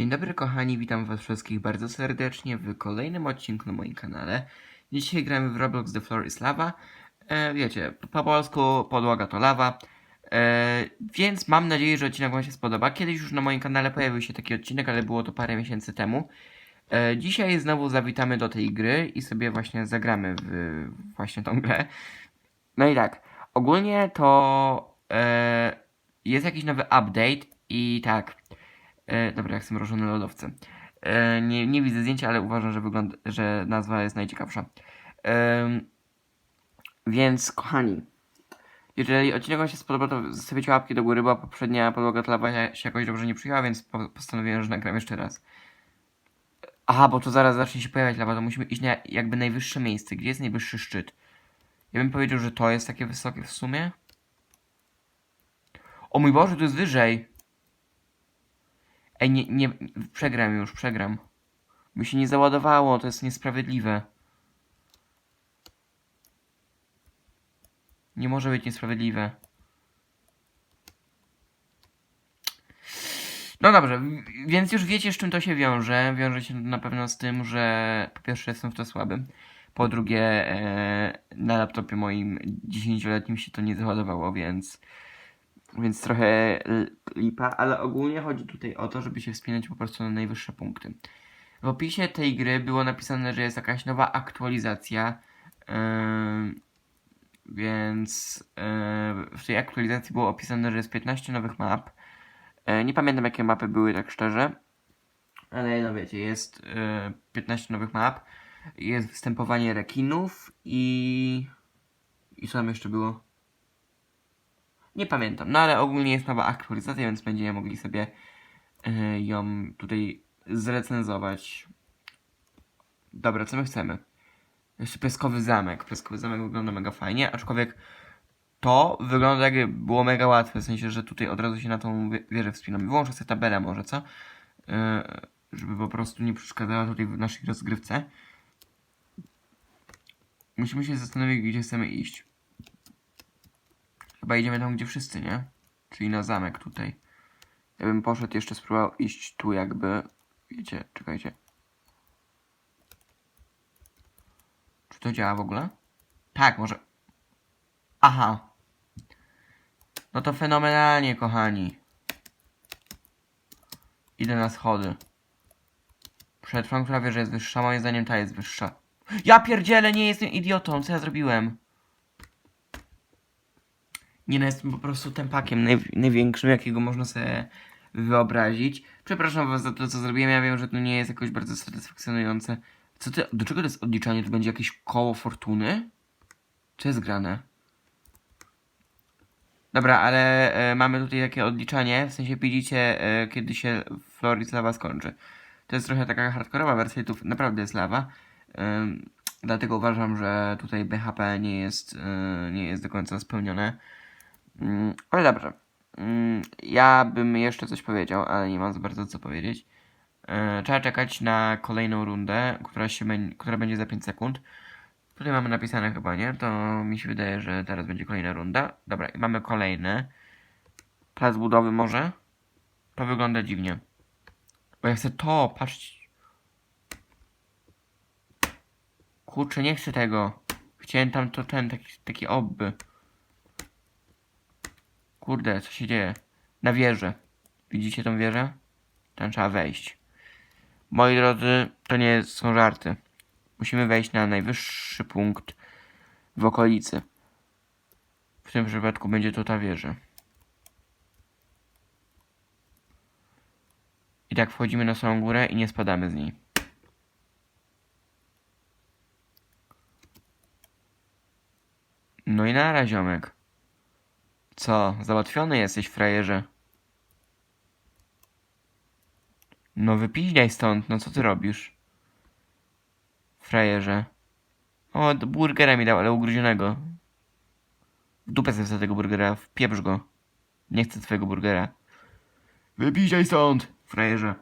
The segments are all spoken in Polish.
Dzień dobry kochani, witam was wszystkich bardzo serdecznie w kolejnym odcinku na moim kanale. Dzisiaj gramy w Roblox The Floor is Lava. E, wiecie, po polsku podłoga to lawa. E, więc mam nadzieję, że odcinek wam się spodoba. Kiedyś już na moim kanale pojawił się taki odcinek, ale było to parę miesięcy temu. E, dzisiaj znowu zawitamy do tej gry i sobie właśnie zagramy w właśnie tą grę. No i tak, ogólnie to e, jest jakiś nowy update i tak, e, dobra, jak są mrożone lodowce. E, nie, nie widzę zdjęcia, ale uważam, że, wygląda, że nazwa jest najciekawsza. Em, więc kochani, jeżeli odcinek wam się spodoba, to zostawicie łapki do góry, bo poprzednia podłoga tlawa się jakoś dobrze nie przyjęła, więc po, postanowiłem, że nagram jeszcze raz. Aha, bo to zaraz zacznie się pojawiać lawa, to musimy iść na jakby najwyższe miejsce. Gdzie jest najwyższy szczyt? Ja bym powiedział, że to jest takie wysokie w sumie. O mój Boże, tu jest wyżej. Ej, nie, nie, przegram już, przegram. By się nie załadowało, to jest niesprawiedliwe. Nie może być niesprawiedliwe. No dobrze, więc już wiecie z czym to się wiąże. Wiąże się na pewno z tym, że po pierwsze jestem w to słaby. Po drugie, e, na laptopie moim 10-letnim się to nie załadowało, więc, więc trochę lipa, ale ogólnie chodzi tutaj o to, żeby się wspinać po prostu na najwyższe punkty. W opisie tej gry było napisane, że jest jakaś nowa aktualizacja, em, więc em, w tej aktualizacji było opisane, że jest 15 nowych map. E, nie pamiętam jakie mapy były tak szczerze, ale no wiecie, jest e, 15 nowych map. Jest występowanie rekinów i... I co tam jeszcze było? Nie pamiętam, no ale ogólnie jest nowa aktualizacja, więc będziemy mogli sobie e, ją tutaj zrecenzować. Dobra, co my chcemy? Jeszcze Piaskowy Zamek. Piaskowy Zamek wygląda mega fajnie, aczkolwiek to wygląda jakby było mega łatwe, w sensie, że tutaj od razu się na tą wie- wieżę wspinamy. Wyłączę sobie tabelę może, co? E, żeby po prostu nie przeszkadzała tutaj w naszej rozgrywce. Musimy się zastanowić, gdzie chcemy iść. Chyba idziemy tam, gdzie wszyscy, nie? Czyli na zamek tutaj. Ja bym poszedł jeszcze spróbował iść tu jakby. Wiecie, czekajcie. Czy to działa w ogóle? Tak, może. Aha. No to fenomenalnie, kochani. Idę na schody. Przetrwam, która wie, że jest wyższa. Moim zdaniem ta jest wyższa. Ja pierdzielę, nie jestem idiotą. Co ja zrobiłem? Nie no, jestem po prostu tempakiem naj, największym, jakiego można sobie wyobrazić. Przepraszam was za to, co zrobiłem. Ja wiem, że to nie jest jakoś bardzo satysfakcjonujące. Co ty, do czego to jest odliczanie? To będzie jakieś koło fortuny? Co jest grane? Dobra, ale e, mamy tutaj takie odliczanie, w sensie widzicie, e, kiedy się Floris lawa skończy. To jest trochę taka hardkorowa wersja, tu naprawdę jest lawa. Ym, dlatego uważam, że tutaj BHP nie jest, y, nie jest do końca spełnione. Ym, ale dobrze. Ym, ja bym jeszcze coś powiedział, ale nie mam za bardzo co powiedzieć. Y, trzeba czekać na kolejną rundę, która, się która będzie za 5 sekund. Tutaj mamy napisane chyba, nie? To mi się wydaje, że teraz będzie kolejna runda. Dobra, i mamy kolejny. Plac budowy może? To wygląda dziwnie. Bo ja chcę to, patrzcie. Kurczę, nie chcę tego. Chciałem tam to ten, taki, taki obby. Kurde, co się dzieje? Na wieżę. Widzicie tą wieżę? Tam trzeba wejść. Moi drodzy, to nie są żarty. Musimy wejść na najwyższy punkt w okolicy. W tym przypadku będzie to ta wieża. I tak wchodzimy na samą górę i nie spadamy z niej. No i nara, ziomek. Co, załatwiony jesteś, frajerze? No wypiźniaj stąd, no co ty robisz? Frajerze. O, burgera mi dał, ale ugruzionego. W dupę sobie tego burgera, wpieprz go. Nie chcę twojego burgera. Wypiździaj stąd, frajerze.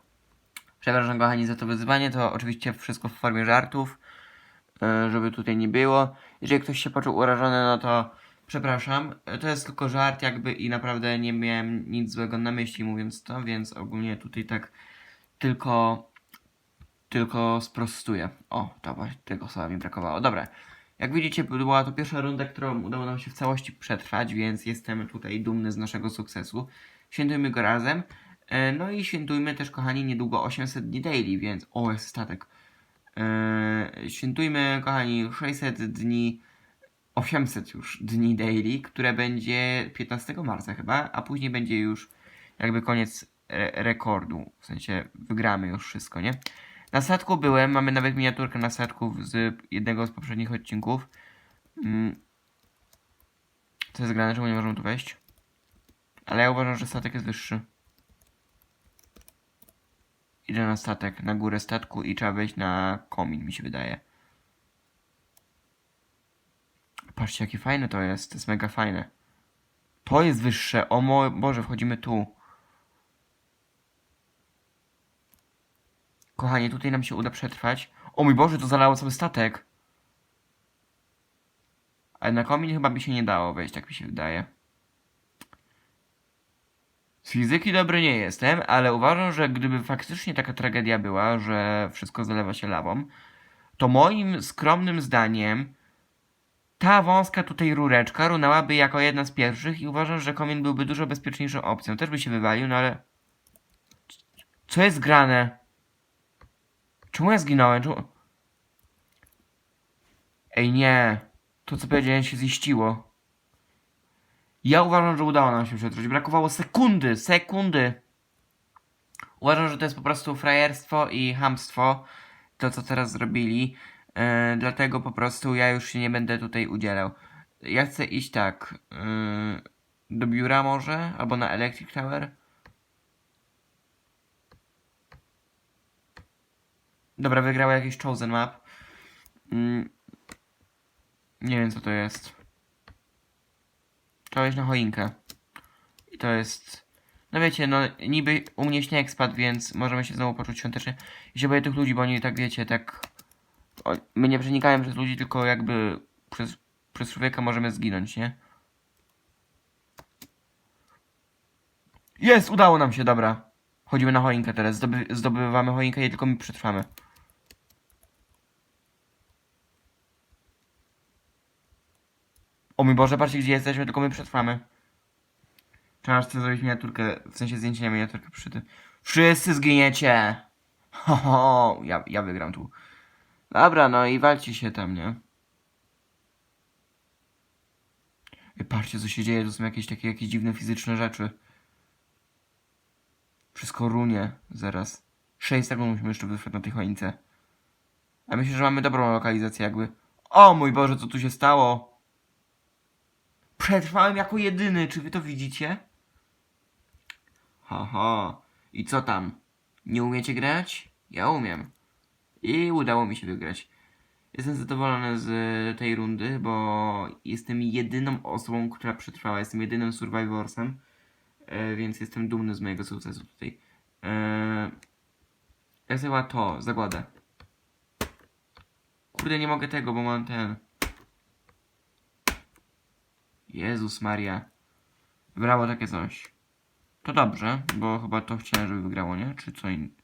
Przepraszam kochani za to wyzwanie, to oczywiście wszystko w formie żartów, e, żeby tutaj nie było. Jeżeli ktoś się poczuł urażony, no to przepraszam. To jest tylko żart jakby i naprawdę nie miałem nic złego na myśli mówiąc to, więc ogólnie tutaj tak tylko tylko sprostuję. O, właśnie tego słowa mi brakowało. Dobra. Jak widzicie, była to pierwsza runda, którą udało nam się w całości przetrwać, więc jestem tutaj dumny z naszego sukcesu. Świętujmy go razem. E, No i świętujmy też, kochani, niedługo 800 dni daily, więc... O, jest statek. E, Świętujmy, kochani, 600 dni... 800 już dni daily, które będzie 15 marca chyba, a później będzie już jakby koniec re rekordu. W sensie wygramy już wszystko, nie? Na statku byłem, mamy nawet miniaturkę na statku z jednego z poprzednich odcinków. Mm. To jest grane, czemu nie możemy tu wejść? Ale ja uważam, że statek jest wyższy. Idę na statek, na górę statku i trzeba wejść na komin, mi się wydaje. Patrzcie, jakie fajne to jest. To jest mega fajne. To jest wyższe. O mój Boże, wchodzimy tu. Kochanie, tutaj nam się uda przetrwać. O mój Boże, to zalało cały statek. Ale na komin chyba by się nie dało wejść, tak mi się wydaje. Z fizyki dobry nie jestem, ale uważam, że gdyby faktycznie taka tragedia była, że wszystko zalewa się lawą, to moim skromnym zdaniem ta wąska tutaj rureczka runęłaby jako jedna z pierwszych i uważam, że komin byłby dużo bezpieczniejszą opcją. Też by się wywalił, no ale... Co jest grane? Czemu ja zginąłem? Czemu... Ej, nie. To, co powiedziałem, się ziściło. Ja uważam, że udało nam się przetrwać. Brakowało sekundy, sekundy. Uważam, że to jest po prostu frajerstwo i hamstwo. To, co teraz zrobili. Yy, dlatego po prostu ja już się nie będę tutaj udzielał. Ja chcę iść tak. Yy, do biura może? Albo na Electric Tower? Dobra, wygrała jakiś Chosen Map. Mm. Nie wiem co to jest. To jest na choinkę. I to jest... No wiecie, no niby u mnie śnieg spadł, więc możemy się znowu poczuć świątecznie. I się boję tych ludzi, bo oni tak wiecie, tak... My nie przenikamy przez ludzi, tylko jakby przez, przez człowieka możemy zginąć, nie? Jest! Udało nam się, dobra. Chodzimy na choinkę teraz. Zdoby, zdobywamy choinkę i tylko my przetrwamy. O mój Boże, patrzcie gdzie jesteśmy, tylko my przetrwamy. Trzeba chcę zrobić miniaturkę, w sensie zdjęcie na miniaturkę przy tym. Wszyscy zginiecie! Ho, ho, ja, ja wygram tu. Dobra, no i walcie się tam, nie? I patrzcie co się dzieje, to są jakieś takie jakieś dziwne fizyczne rzeczy. Wszystko runie, zaraz. 6 sekund musimy jeszcze wytrwać na tej choince. A myślę, że mamy dobrą lokalizację jakby. O mój Boże, co tu się stało? Przetrwałem jako jedyny, czy wy to widzicie? Haha. I co tam? Nie umiecie grać? Ja umiem. I udało mi się wygrać. Jestem zadowolony z tej rundy, bo jestem jedyną osobą, która przetrwała. Jestem jedynym survivorsem, e, więc jestem dumny z mojego sukcesu tutaj. E, ja chyba to, zagładę. Kurde, nie mogę tego, bo mam ten. Jezus Maria. Wybrało takie coś. To dobrze, bo chyba to chciałem, żeby wygrało, nie? Czy co in...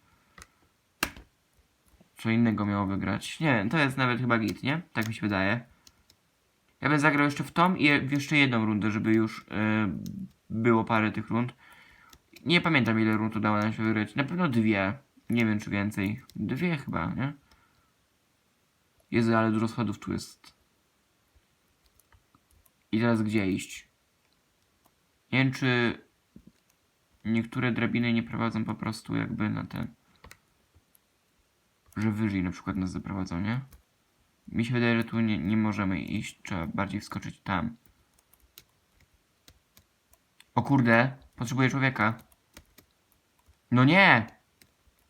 Co innego miało wygrać? Nie, to jest nawet chyba git, nie? Tak mi się wydaje. Ja bym zagrał jeszcze w tom i w jeszcze jedną rundę, żeby już yy, było parę tych rund. Nie pamiętam ile rund udało nam się wygrać. Na pewno dwie. Nie wiem czy więcej. Dwie chyba, nie? Jezu, ale dużo schodów tu jest. I teraz gdzie iść? Nie wiem, czy niektóre drabiny nie prowadzą po prostu jakby na ten. Że wyżej na przykład nas zaprowadzą, nie? Mi się wydaje, że tu nie, nie możemy iść. Trzeba bardziej wskoczyć tam. O kurde, potrzebuję człowieka. No nie!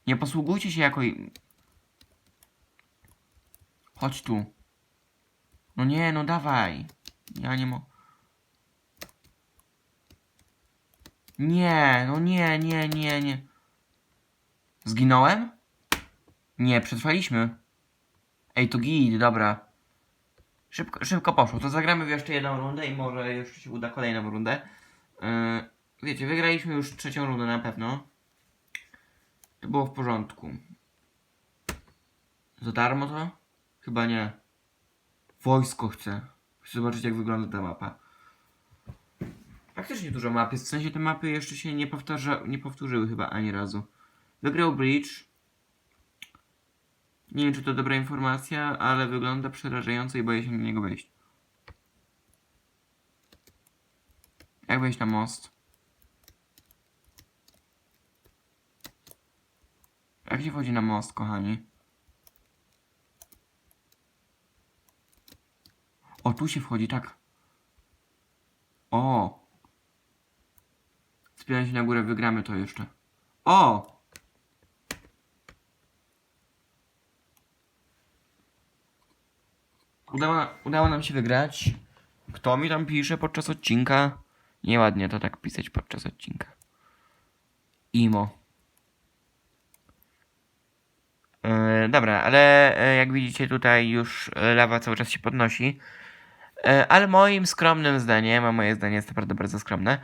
Nie posługujcie się jako. Chodź tu. No nie, no dawaj. Ja nie mo... Nie, no nie, nie, nie, nie. Zginąłem? Nie, przetrwaliśmy. Ej, to git, dobra. Szybko, szybko poszło. To zagramy jeszcze jedną rundę i może jeszcze się uda kolejną rundę. Yy, wiecie, wygraliśmy już trzecią rundę na pewno. To było w porządku. Za darmo to? Chyba nie. Wojsko chcę. Chcę zobaczyć jak wygląda ta mapa. Faktycznie dużo map jest. W sensie te mapy jeszcze się nie, powtarza, nie powtórzyły chyba ani razu. Wygrał Bridge. Nie wiem czy to dobra informacja, ale wygląda przerażająco i boję się na niego wejść. Jak wejść na most? Jak się wchodzi na most, kochani? O, tu się wchodzi, tak. O! Wspieraj się na górę, wygramy to jeszcze. O! Udało, udało nam się wygrać. Kto mi tam pisze podczas odcinka? Nieładnie to tak pisać podczas odcinka. Imo. E, dobra, ale e, jak widzicie tutaj już e, lawa cały czas się podnosi. E, ale moim skromnym zdaniem, a moje zdanie jest naprawdę bardzo skromne,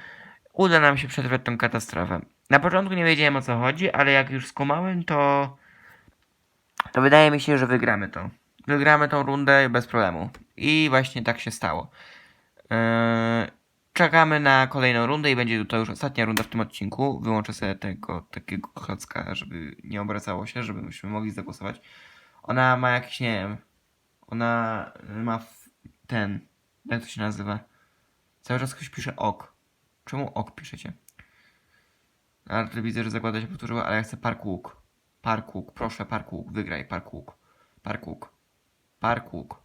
uda nam się przetrwać tą katastrofę. Na początku nie wiedziałem o co chodzi, ale jak już skumałem, to to wydaje mi się, że wygramy to. Wygramy tą rundę bez problemu. I właśnie tak się stało. Eee, czekamy na kolejną rundę i będzie to już ostatnia runda w tym odcinku. Wyłączę sobie tego takiego klocka, żeby nie obracało się, żebyśmy mogli zagłosować. Ona ma jakiś, nie wiem, ona ma ten, jak to się nazywa? Cały czas ktoś pisze ok. Czemu ok piszecie? Ale to widzę, że zakłada się powtórzyła, ale ja chcę park łuk. Park łuk, proszę, park łuk, wygraj, park łuk. Park łuk. Park łuk.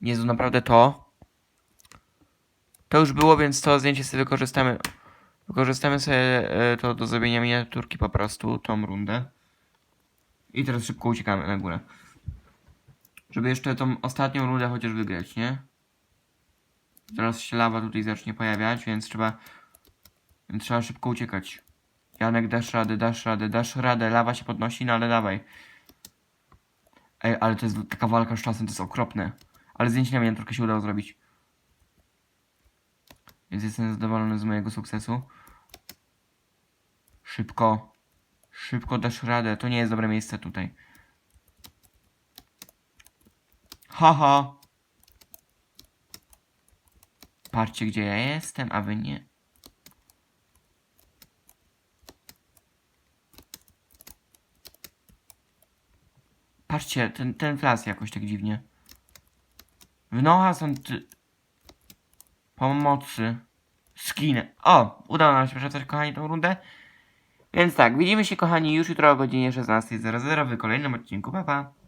Jezu, naprawdę to? To już było, więc to zdjęcie sobie wykorzystamy. Wykorzystamy sobie e, to do zrobienia miniaturki po prostu, tą rundę. I teraz szybko uciekamy na górę. Żeby jeszcze tą ostatnią rundę chociaż wygrać, nie? Zaraz się lawa tutaj zacznie pojawiać, więc trzeba... Więc trzeba szybko uciekać. Janek, dasz radę, dasz radę, dasz radę. Lawa się podnosi, no ale dawaj. Ej, ale to jest taka walka z czasem, to jest okropne. Ale zdjęcie na miniaturkę się udało zrobić. Więc jestem zadowolony z mojego sukcesu. Szybko. Szybko dasz radę. To nie jest dobre miejsce tutaj. Haha. Patrzcie, gdzie ja jestem, a wy nie. Patrzcie, ten, ten flas jakoś tak dziwnie. Wnocha są ty... Pomocy. Skin. O! Udało nam się przeczytać, kochani, tą rundę. Więc tak, widzimy się, kochani, już jutro o godzinie 16.00 w kolejnym odcinku. Pa, pa.